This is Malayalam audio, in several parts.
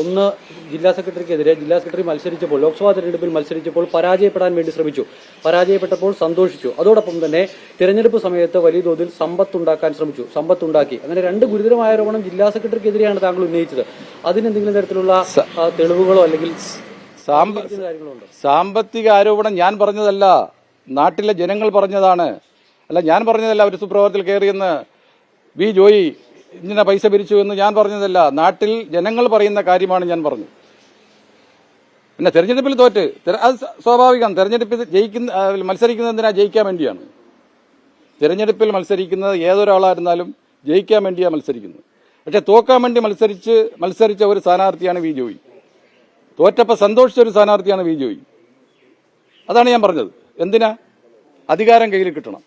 ഒന്ന് ജില്ലാ സെക്രട്ടറിക്കെതിരെ ജില്ലാ സെക്രട്ടറി മത്സരിച്ചപ്പോൾ ലോക്സഭാ തെരഞ്ഞെടുപ്പിൽ മത്സരിച്ചപ്പോൾ പരാജയപ്പെടാൻ വേണ്ടി ശ്രമിച്ചു. പരാജയപ്പെട്ടപ്പോൾ സന്തോഷിച്ചു. അതോടൊപ്പം തന്നെ തെരഞ്ഞെടുപ്പ് സമയത്ത് വലിയ തോതിൽ സമ്പത്തുണ്ടാക്കാൻ ശ്രമിച്ചു. സമ്പത്തുണ്ടാക്കി. അങ്ങനെ രണ്ട് ഗുരുതരമായ ആരോപണം ജില്ലാ സെക്രട്ടറിക്കെതിരെയാണ് താങ്കൾ ഉന്നയിച്ചത്. അതിന് എന്തെങ്കിലും തരത്തിലുള്ള തെളിവുകളോ അല്ലെങ്കിൽ സാമ്പത്തിക ആരോപണം ഞാൻ പറഞ്ഞതല്ല. നാട്ടിലെ ജനങ്ങൾ പറഞ്ഞതാണ്. അല്ല ഞാൻ പറഞ്ഞതല്ല. ഒരു സുപ്രഭാതത്തിൽ കയറിയെന്ന്. വി ജോയി ഇങ്ങനെ പൈസ പിരിച്ചു എന്ന് ഞാൻ പറഞ്ഞതല്ല. നാട്ടിൽ ജനങ്ങൾ പറയുന്ന കാര്യമാണ് ഞാൻ പറഞ്ഞത് പിന്നെ തെരഞ്ഞെടുപ്പിൽ തോറ്റ്. അത് സ്വാഭാവികമാണ് സ്വാഭാവികം. തെരഞ്ഞെടുപ്പിൽ ജയിക്കുന്ന മത്സരിക്കുന്നതിനാ ജയിക്കാൻ വേണ്ടിയാണ്. തെരഞ്ഞെടുപ്പിൽ മത്സരിക്കുന്നത് ഏതൊരാളായിരുന്നാലും ജയിക്കാൻ വേണ്ടിയാണ് മത്സരിക്കുന്നത്. പക്ഷെ തോക്കാൻ വേണ്ടി മത്സരിച്ച് മത്സരിച്ച ഒരു സ്ഥാനാർത്ഥിയാണ് വി. ജോയി. തോറ്റപ്പോൾ സന്തോഷിച്ച ഒരു സ്ഥാനാർത്ഥിയാണ് വി. ജോയി. അതാണ് ഞാൻ പറഞ്ഞത്. എന്തിനാ? അധികാരം കയ്യിൽ കിട്ടണം.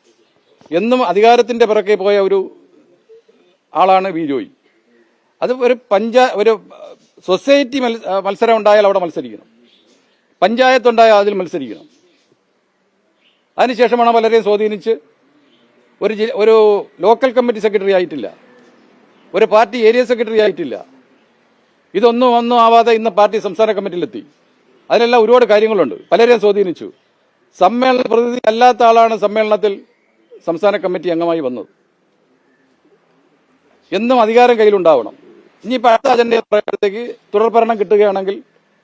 എന്നും അധികാരത്തിന്റെ പിറകെ പോയ ഒരു ആളാണ് വി ജോയി. അത് ഒരു പഞ്ചായ ഒരു സൊസൈറ്റി മത്സരം ഉണ്ടായാൽ അവിടെ മത്സരിക്കണം. പഞ്ചായത്ത് ഉണ്ടായാൽ അതിൽ മത്സരിക്കണം. അതിനുശേഷമാണ് പലരെയും സ്വാധീനിച്ച് ഒരു ഒരു ലോക്കൽ കമ്മിറ്റി സെക്രട്ടറി ആയിട്ടില്ല. ഒരു പാർട്ടി ഏരിയ സെക്രട്ടറി ആയിട്ടില്ല. ഇതൊന്നും ഒന്നും ആവാതെ ഇന്ന് പാർട്ടി സംസ്ഥാന കമ്മിറ്റിയിലെത്തി. അതിലെല്ലാം ഒരുപാട് കാര്യങ്ങളുണ്ട്. പലരെയും സ്വാധീനിച്ചു. സമ്മേളന പ്രതിനിധി അല്ലാത്ത ആളാണ് സമ്മേളനത്തിൽ സംസ്ഥാന കമ്മിറ്റി അംഗമായി വന്നത്. എന്നും അധികാരം കയ്യിലുണ്ടാവണം. ഇനിയിപ്പോൾ അടുത്ത അജണ്ട പറയുമ്പോഴത്തേക്ക് തുടർഭരണം കിട്ടുകയാണെങ്കിൽ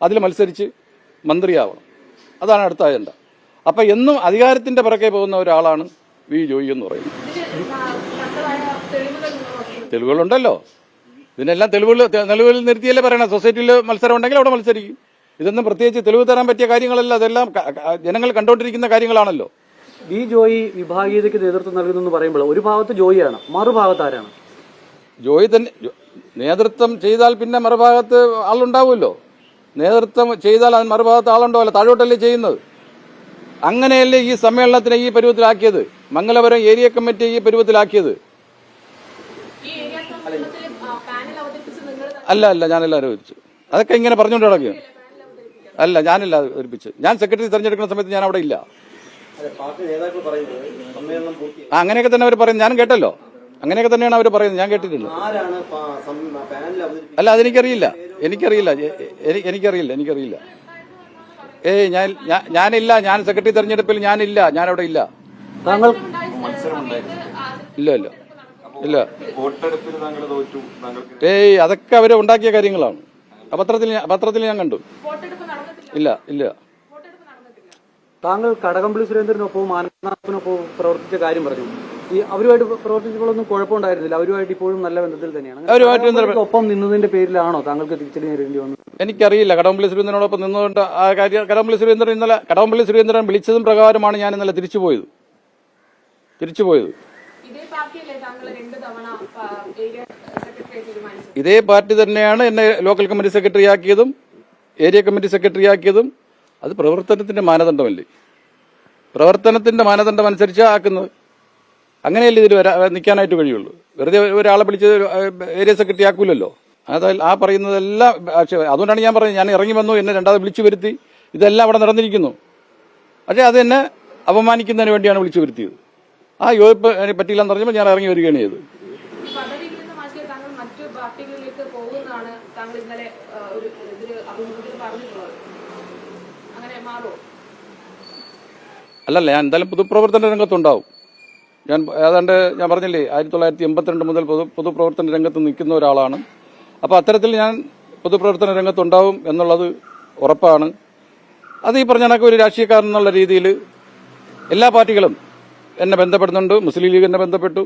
അതിൽ മത്സരിച്ച് മന്ത്രിയാവണം. അതാണ് അടുത്ത അജണ്ട അപ്പം എന്നും അധികാരത്തിന്റെ പിറകെ പോകുന്ന ഒരാളാണ് വി ജോയി എന്ന് പറയുന്നത്. തെളിവുകളുണ്ടല്ലോ. ഇതിനെല്ലാം തെളിവുകൾ തെളിവുകൾ നിർത്തിയല്ലേ പറയണം? സൊസൈറ്റിയിൽ മത്സരം ഉണ്ടെങ്കിൽ അവിടെ മത്സരിക്കും. ഇതൊന്നും പ്രത്യേകിച്ച് തെളിവ് തരാൻ പറ്റിയ കാര്യങ്ങളല്ല. അതെല്ലാം ജനങ്ങൾ കണ്ടുകൊണ്ടിരിക്കുന്ന കാര്യങ്ങളാണല്ലോ. വി ജോയി വിഭാഗീയതയ്ക്ക് നേതൃത്വം നൽകുന്നു പറയുമ്പോൾ ഒരു ഭാഗത്ത് ജോയിയാണ് മറുഭാഗത്ത് ആരാണ്? ജോയി തന്നെ നേതൃത്വം ചെയ്താൽ പിന്നെ മറുഭാഗത്ത് ആളുണ്ടാവുമല്ലോ. നേതൃത്വം ചെയ്താൽ അതിന് മറുഭാഗത്ത് ആളുണ്ടാവില്ല താഴോട്ടല്ലേ ചെയ്യുന്നത്? അങ്ങനെയല്ലേ ഈ സമ്മേളനത്തിനെ ഈ പരുവത്തിലാക്കിയത്? മംഗലപുരം ഏരിയ കമ്മിറ്റി ഈ പരുവത്തിലാക്കിയത്? അല്ല അല്ല ഞാനല്ല ആരോപിച്ചു അതൊക്കെ ഇങ്ങനെ പറഞ്ഞുകൊണ്ട് നടക്കുക അല്ല ഞാനല്ല ഒരുപ്പിച്ച് ഞാൻ സെക്രട്ടറി തെരഞ്ഞെടുക്കുന്ന സമയത്ത് ഞാൻ അവിടെ ഇല്ല. അങ്ങനെയൊക്കെ തന്നെ അവർ പറയും. ഞാൻ കേട്ടല്ലോ. അങ്ങനെയൊക്കെ തന്നെയാണ് അവർ പറയുന്നത്. ഞാൻ കേട്ടിട്ടില്ല. അല്ല അതെനിക്കറിയില്ല. എനിക്കറിയില്ല. എനിക്കറിയില്ല. എനിക്കറിയില്ല. ഏയ് ഞാൻ ഞാൻ- ഞാനില്ല. ഞാൻ സെക്രട്ടറി തെരഞ്ഞെടുപ്പിൽ ഞാനില്ല. ഞാനവിടെ അവിടെ ഇല്ല. താങ്കൾ ഇല്ല ഇല്ല. ഇല്ല. ഏയ് അതൊക്കെ അവർ ഉണ്ടാക്കിയ കാര്യങ്ങളാണ്. പത്രത്തിൽ പത്രത്തിൽ ഞാൻ കണ്ടു. ഇല്ല ഇല്ല. വോട്ടെടുപ്പ് നടന്നിട്ടില്ല. താങ്കൾ കടകംപള്ളി സുരേന്ദ്രനൊപ്പവും മാനനാഥനൊപ്പവും പ്രവർത്തിച്ച കാര്യം പറഞ്ഞു. ഈ അവരുമായിട്ട് പ്രവർത്തിച്ചപ്പോഴൊന്നും കുഴപ്പമുണ്ടായിരുന്നില്ല. അവരുമായിട്ട് ഇപ്പോഴും നല്ല ബന്ധത്തിൽ തന്നെയാണ്. അവരുമായിട്ട് ഒപ്പം നിന്നതിന്റെ പേരിലാണോ താങ്കൾക്ക് തിരിച്ചടി നേരിടേണ്ടി വന്നത്? എനിക്കറിയില്ല. കടകംപള്ളി സുരേന്ദ്രനോടൊപ്പം നിന്നുകൊണ്ട് ആ കാര്യം കടകംപള്ളി സുരേന്ദ്രൻ ഇന്നലെ കടകംപള്ളി സുരേന്ദ്രൻ വിളിച്ചതും പ്രകാരമാണ് ഞാൻ ഇന്നലെ തിരിച്ചുപോയത്. തിരിച്ചുപോയത്. തിരിച്ചു പോയത് ഇതേ താങ്കൾ രണ്ട് തവണ ഏരിയ സെക്രട്ടറി തീരുമാനിച്ചത്? ഇതേ പാർട്ടി തന്നെയാണ് എന്നെ ലോക്കൽ കമ്മിറ്റി സെക്രട്ടറി ആക്കിയതും ഏരിയ കമ്മിറ്റി സെക്രട്ടറി ആക്കിയതും അത് പ്രവർത്തനത്തിന്റെ മാനദണ്ഡമല്ലേ? പ്രവർത്തനത്തിന്റെ മാനദണ്ഡം അനുസരിച്ച് ആക്കുന്നത്. അങ്ങനെയല്ലേ ഇതിൽ വരാ നിൽക്കാനായിട്ട് കഴിയുള്ളൂ. വെറുതെ ഒരാളെ പിടിച്ച് ഏരിയ സെക്രട്ടറി ആക്കൂലല്ലോ. അത് ആ പറയുന്നതെല്ലാം പക്ഷേ അതുകൊണ്ടാണ് ഞാൻ പറഞ്ഞത് ഞാൻ ഇറങ്ങി വന്നു എന്നെ രണ്ടാമത് വിളിച്ചു വരുത്തി. ഇതെല്ലാം അവിടെ നടന്നിരിക്കുന്നു. പക്ഷേ അത് എന്നെ അപമാനിക്കുന്നതിന് വേണ്ടിയാണ് വിളിച്ചു വരുത്തിയത്. ആ യോജിപ്പ് എനിക്ക് പറ്റിയില്ലെന്ന് പറഞ്ഞപ്പോൾ ഞാൻ ഇറങ്ങി വരികയാണ് ചെയ്തത്. അല്ലല്ല ഞാൻ എന്തായാലും പൊതുപ്രവർത്തന രംഗത്തുണ്ടാവും. ഞാൻ ഏതാണ്ട് ഞാൻ പറഞ്ഞില്ലേ ആയിരത്തി തൊള്ളായിരത്തി എൺപത്തിരണ്ട് മുതൽ പൊതു പൊതുപ്രവർത്തന രംഗത്ത് നിൽക്കുന്ന ഒരാളാണ്. അപ്പോൾ അത്തരത്തിൽ ഞാൻ പൊതുപ്രവർത്തന രംഗത്തുണ്ടാവും എന്നുള്ളത് ഉറപ്പാണ്. അത് ഈ പറഞ്ഞ കണക്ക് ഒരു രാഷ്ട്രീയക്കാരൻ എന്നുള്ള രീതിയിൽ എല്ലാ പാർട്ടികളും എന്നെ ബന്ധപ്പെടുന്നുണ്ട്. മുസ്ലിം ലീഗ് എന്നെ ബന്ധപ്പെട്ടു.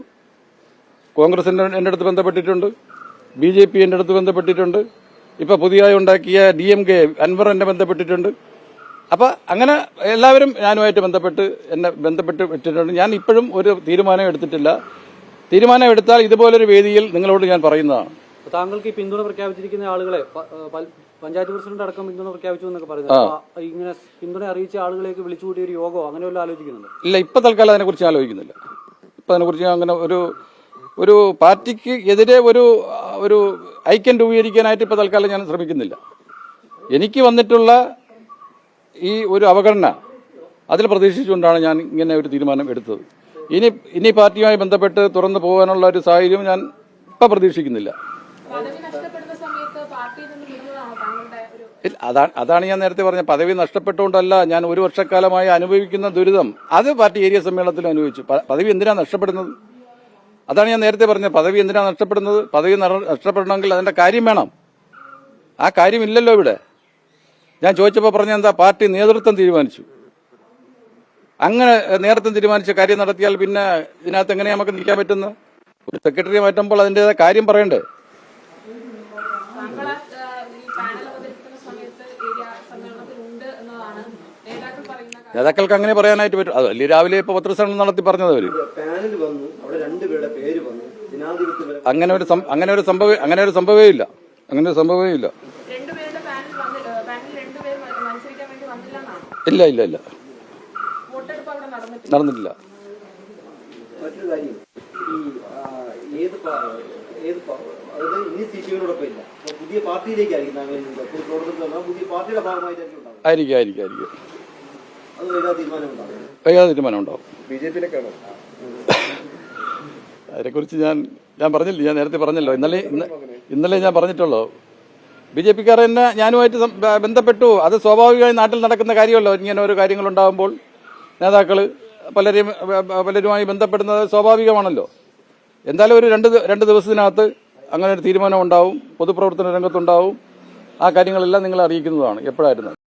കോൺഗ്രസ് എന്റെ എന്റെ അടുത്ത് ബന്ധപ്പെട്ടിട്ടുണ്ട്. ബി ജെ പി എന്റെ അടുത്ത് ബന്ധപ്പെട്ടിട്ടുണ്ട്. ഇപ്പോൾ പുതിയതായി ഉണ്ടാക്കിയ ഡി എം കെ അൻവർ എന്നെ ബന്ധപ്പെട്ടിട്ടുണ്ട്. അപ്പൊ അങ്ങനെ എല്ലാവരും ഞാനുമായിട്ട് ബന്ധപ്പെട്ട് എന്നെ ബന്ധപ്പെട്ട് വിട്ടിട്ടുണ്ട് ഞാൻ ഇപ്പോഴും ഒരു തീരുമാനം എടുത്തിട്ടില്ല. തീരുമാനം എടുത്താൽ ഇതുപോലൊരു വേദിയിൽ നിങ്ങളോട് ഞാൻ പറയുന്നതാണ്. താങ്കൾക്ക് ഈ പിന്തുണ പ്രഖ്യാപിച്ചിരിക്കുന്ന ആളുകളെ പഞ്ചായത്ത് പ്രസിഡന്റ് അടക്കം പിന്തുണ പ്രഖ്യാപിച്ചു എന്നൊക്കെ പറയുന്നത്. ഇങ്ങനെ പിന്തുണ അറിയിച്ച ആളുകളേക്ക് വിളിച്ചുകൂട്ടിയ ഒരു യോഗോ അങ്ങനെ ആലോചിക്കുന്നുണ്ട്? ഇല്ല ഇപ്പൊ തൽക്കാലം അതിനെക്കുറിച്ച് ആലോചിക്കുന്നില്ല. ഇപ്പൊ അതിനെക്കുറിച്ച് കുറിച്ച് അങ്ങനെ ഒരു ഒരു പാർട്ടിക്ക് എതിരെ ഒരു ഒരു ഐക്യം രൂപീകരിക്കാനായിട്ട് ഇപ്പൊ തൽക്കാലം ഞാൻ ശ്രമിക്കുന്നില്ല. എനിക്ക് വന്നിട്ടുള്ള ഈ ഒരു അവഗണന അതിൽ പ്രതീക്ഷിച്ചുകൊണ്ടാണ് ഞാൻ ഇങ്ങനെ ഒരു തീരുമാനം എടുത്തത്. ഇനി ഇനി പാർട്ടിയുമായി ബന്ധപ്പെട്ട് തുറന്നു പോകാനുള്ള ഒരു സാഹചര്യം ഞാൻ ഇപ്പം പ്രതീക്ഷിക്കുന്നില്ല. അതാണ് അതാണ് ഞാൻ നേരത്തെ പറഞ്ഞ പദവി നഷ്ടപ്പെട്ടുകൊണ്ടല്ല ഞാൻ ഒരു വർഷക്കാലമായി അനുഭവിക്കുന്ന ദുരിതം. അത് പാർട്ടി ഏരിയ സമ്മേളനത്തിൽ അനുഭവിച്ചു. പദവി എന്തിനാ നഷ്ടപ്പെടുന്നത്? അതാണ് ഞാൻ നേരത്തെ പറഞ്ഞത്. പദവി എന്തിനാ നഷ്ടപ്പെടുന്നത്? പദവി നഷ്ടപ്പെടണമെങ്കിൽ അതിന്റെ കാര്യം വേണം. ആ കാര്യമില്ലല്ലോ ഇവിടെ. ഞാൻ ചോദിച്ചപ്പോൾ പറഞ്ഞ എന്താ പാർട്ടി നേതൃത്വം തീരുമാനിച്ചു. അങ്ങനെ നേതൃത്വം തീരുമാനിച്ച കാര്യം നടത്തിയാൽ പിന്നെ ഇതിനകത്ത് എങ്ങനെയാ നമുക്ക് നിൽക്കാൻ പറ്റുന്നത് ഒരു സെക്രട്ടറി മാറ്റുമ്പോൾ അതിന്റെതായ കാര്യം പറയണ്ടേ? നേതാക്കൾക്ക് അങ്ങനെ പറയാനായിട്ട് പറ്റും. അതല്ലേ രാവിലെ ഇപ്പൊ പത്രസമ്മേളനം നടത്തി പറഞ്ഞത് അവർ. പാനൽ വന്നു അവിടെ രണ്ടുപേരുടെ പേര് വന്നു ജനാധിപത്യപര അങ്ങനെ ഒരു അങ്ങനെ ഒരു സംഭവം അങ്ങനെ ഒരു സംഭവേ ഇല്ല. അങ്ങനെ ഒരു സംഭവേ ഇല്ല. ഇല്ല ഇല്ല ഇല്ല. നടന്നിട്ടില്ല. അതിനെ മറ്റൊരു കാര്യം. ഈ ആ, ഏത് പാ- ഏത് പാ- അതായത് ഇനി സി പി എമ്മിനോടൊപ്പം ഇല്ല. അപ്പൊ പുതിയ പാർട്ടിയിലേക്കായിരിക്കും താങ്കൾ ഇനി ഇപ്പോൾ പ്രവർത്തനത്തിൽ വന്നാൽ പുതിയ പാർട്ടിയുടെ ഭാഗമായിട്ടായിരിക്കും ഉണ്ടാവുക. ആയിരിക്കും ആയിരിക്കും ആയിരിക്കും. അത് വൈകാതെ തീരുമാനം ഉണ്ടാവും. വൈകാതെ തീരുമാനം ഉണ്ടാവും. ബി ജെ പിയിലേക്കാണോ അതിനെക്കുറിച്ച് ഞാൻ ഞാൻ പറഞ്ഞില്ല? ഞാൻ നേരത്തെ പറഞ്ഞല്ലോ. ഇന്നലെ ഇന്നലെ ഞാൻ പറഞ്ഞിട്ടുള്ളൂ. ബി ജെ പിക്കാർ തന്നെ ഞാനുമായിട്ട് ബന്ധപ്പെട്ടു. അത് സ്വാഭാവികമായി നാട്ടിൽ നടക്കുന്ന കാര്യമല്ലോ. ഇങ്ങനെ ഓരോ കാര്യങ്ങളുണ്ടാകുമ്പോൾ നേതാക്കൾ ബ- പലരുമായി ബന്ധപ്പെടുന്നത് സ്വാഭാവികമാണല്ലോ. എന്തായാലും ഒരു രണ്ട് രണ്ട് ദിവസത്തിനകത്ത് അങ്ങനെ ഒരു തീരുമാനം ഉണ്ടാവും പൊതുപ്രവർത്തന രംഗത്തുണ്ടാവും. ആ കാര്യങ്ങളെല്ലാം നിങ്ങളെ അറിയിക്കുന്നതാണ്. എപ്പോഴായിരുന്നു?